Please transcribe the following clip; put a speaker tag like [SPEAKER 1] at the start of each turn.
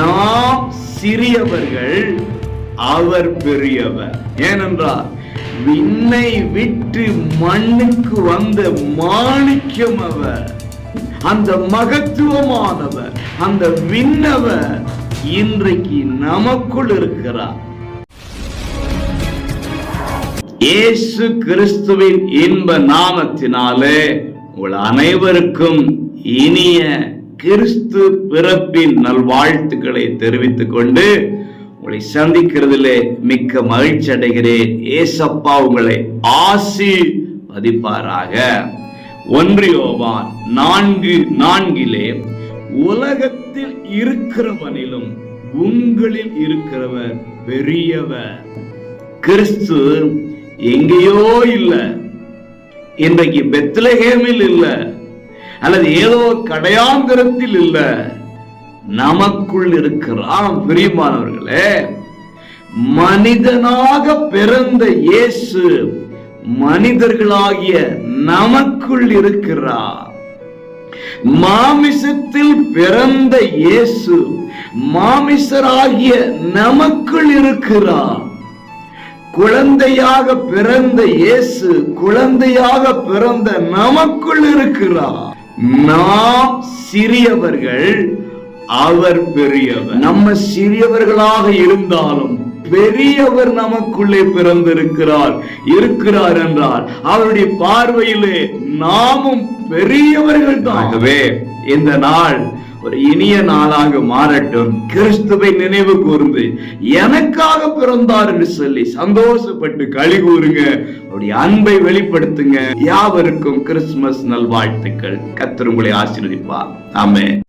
[SPEAKER 1] நாம் சிறியவர்கள் அவர் பெரியவர். ஏனென்றால் விண்ணை விட்டு மண்ணுக்கு வந்த மாணிக்கம் அவர் அந்த மகத்துவமானவர் அந்த விண்ணவர் இன்றைக்கு நமக்குள் இருக்கிறார். இயேசு கிறிஸ்துவின் இன்ப நாமத்தினாலே உங்கள் அனைவருக்கும் இனிய கிறிஸ்து பிறப்பின் நல்வாழ்த்துக்களை தெரிவித்துக் கொண்டு உங்களை சந்திக்கிறதுல மிக்க மகிழ்ச்சி அடைகிறேன். ஏசப்பா உங்களை ஆசி பதிப்பாராக ஒன்றியோவான் நான்கு நான்கிலே உலகத்தில் இருக்கிறவனிலும் உங்களில் இருக்கிறவர் பெரியவர். கிறிஸ்து எங்கேயோ இல்லை. இன்றைக்கு பெத்லஹேமில் இல்ல. அல்லது ஏதோ கடையாந்திரத்தில் இல்ல நமக்குள் இருக்கிறான் பிரியமானவர்களே மனிதனாக பிறந்த இயேசு மனிதர்களாகிய நமக்குள் இருக்கிறார். மாமிசத்தில் பிறந்த இயேசு மாமிசராகிய நமக்குள் இருக்கிறார். குழந்தையாக பிறந்த இயேசு குழந்தையாக பிறந்த நமக்குள் இருக்கிறார். நாம் சிறியவர்கள் அவர் பெரியவர். நம்ம சிறியவர்களாக இருந்தாலும் பெரியவர் நமக்குள்ளே பிறந்திருக்கிறார் இருக்கிறார் என்றால் அவருடைய பார்வையிலே நாமும் பெரியவர்கள் தாகவே இந்த நாள் ஒரு இனிய நாளாக மாறட்டும். கிறிஸ்துவை நினைவு கூர்ந்து எனக்காக பிறந்தார் என்று சொல்லி சந்தோஷப்பட்டு களி கூறுங்க. அவருடைய அன்பை வெளிப்படுத்துங்க. யாவருக்கும் கிறிஸ்துமஸ் நல்வாழ்த்துக்கள். கத்தர் உங்களை ஆசீர்வதிப்பார். ஆமென்.